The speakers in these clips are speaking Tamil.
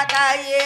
ಮಾತಾಯೇ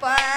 Bye.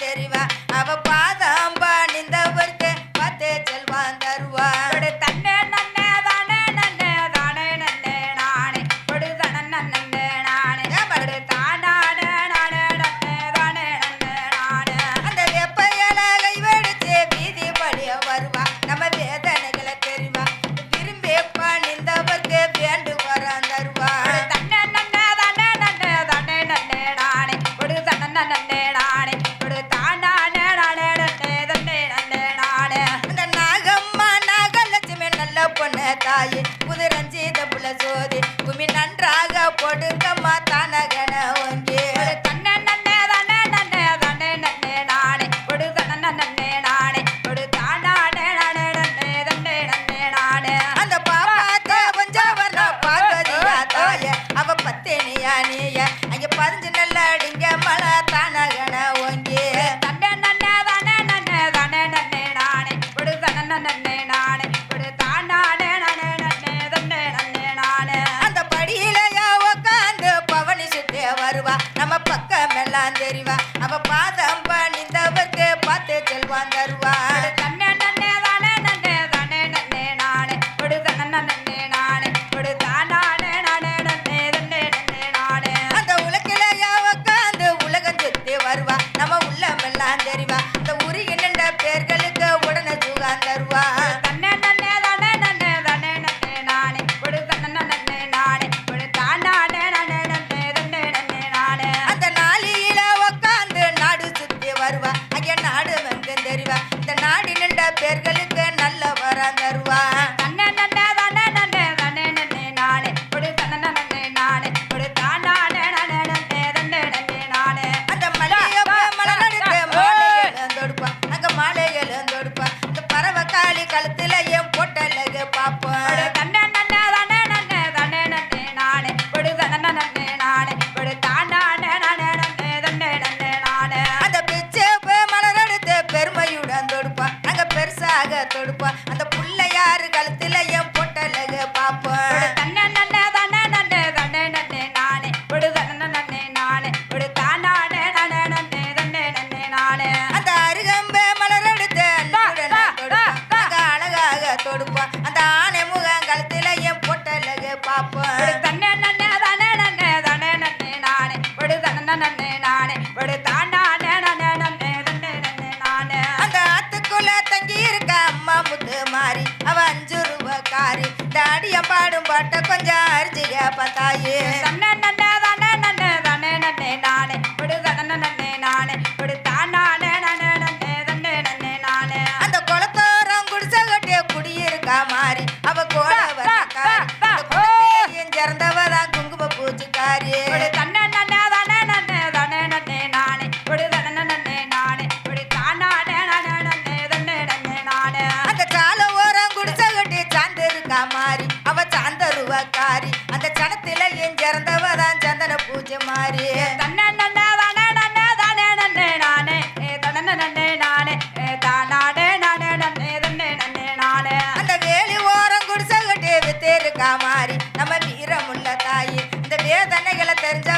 தெரிவா. அவ தாயே குதிரஞ்சி தப்புல சோதி குமி நன்றாக போடுங்கம்மா தானகன ஒங்கே நம்ம பக்கமெல்லாம் தெரிவா. அவ பாதம் நம்ம வீரமுள்ள தாயி. இந்த வேதனைகளை தெரிஞ்ச